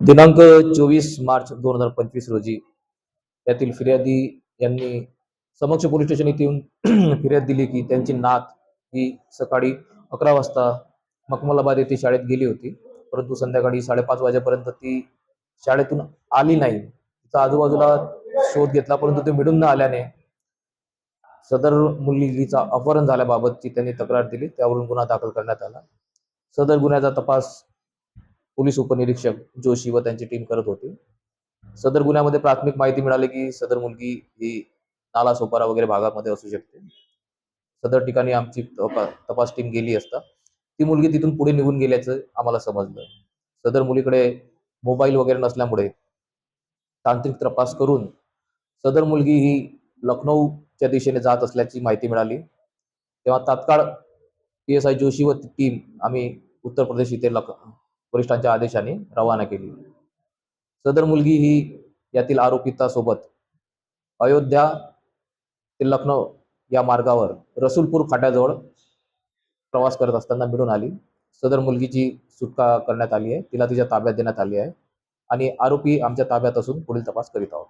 दिनांक चोवीस मार्च दोन हजार पंचवीस रोजी त्यातील फिर्यादी यांनी समक्ष पोलीस स्टेशन येथे येऊन फिर्याद दिली की त्यांची नात ही सकाळी अकरा वाजता मकमलाबाद येथे शाळेत गेली होती. परंतु संध्याकाळी साडेपाच वाजेपर्यंत ती शाळेतून आली नाही. तिचा आजूबाजूला शोध घेतला परंतु ते मिळून न आल्याने सदर मुलगीचा अपहरण झाल्याबाबतची त्यांनी तक्रार दिली. त्यावरून गुन्हा दाखल करण्यात आला. सदर गुन्ह्याचा तपास पोलीस उपनिरीक्षक जोशी व त्यांची टीम करत होती. सदर गुन्ह्यामध्ये प्राथमिक माहिती मिळाली की सदर मुलगी ही नाला सोपारा वगैरे भागामध्ये असू शकते. सदर ठिकाणी आमची तपा- तपास टीम गेली असता ती मुलगी तिथून पुढे निघून गेल्याचं आम्हाला समजलं. सदर मुलीकडे मोबाईल वगैरे नसल्यामुळे तांत्रिक तपास करून सदर मुलगी ही च्या दिशेने जात असल्याची माहिती मिळाली. तेव्हा तात्काळ पी एस आय जोशी व टीम आम्ही उत्तर प्रदेश इथे लख वरिष्ठांच्या आदेशाने रवाना केली. सदर मुलगी ही यातील आरोपितासोबत अयोध्या ते लखनौ या मार्गावर रसूलपूर फाट्याजवळ प्रवास करत असताना मिळून आली. सदर मुलगीची सुटका करण्यात आली आहे. तिला तिच्या ताब्यात देण्यात आली आहे. आणि आरोपी आमच्या ताब्यात असून पुढील तपास करीत आहोत.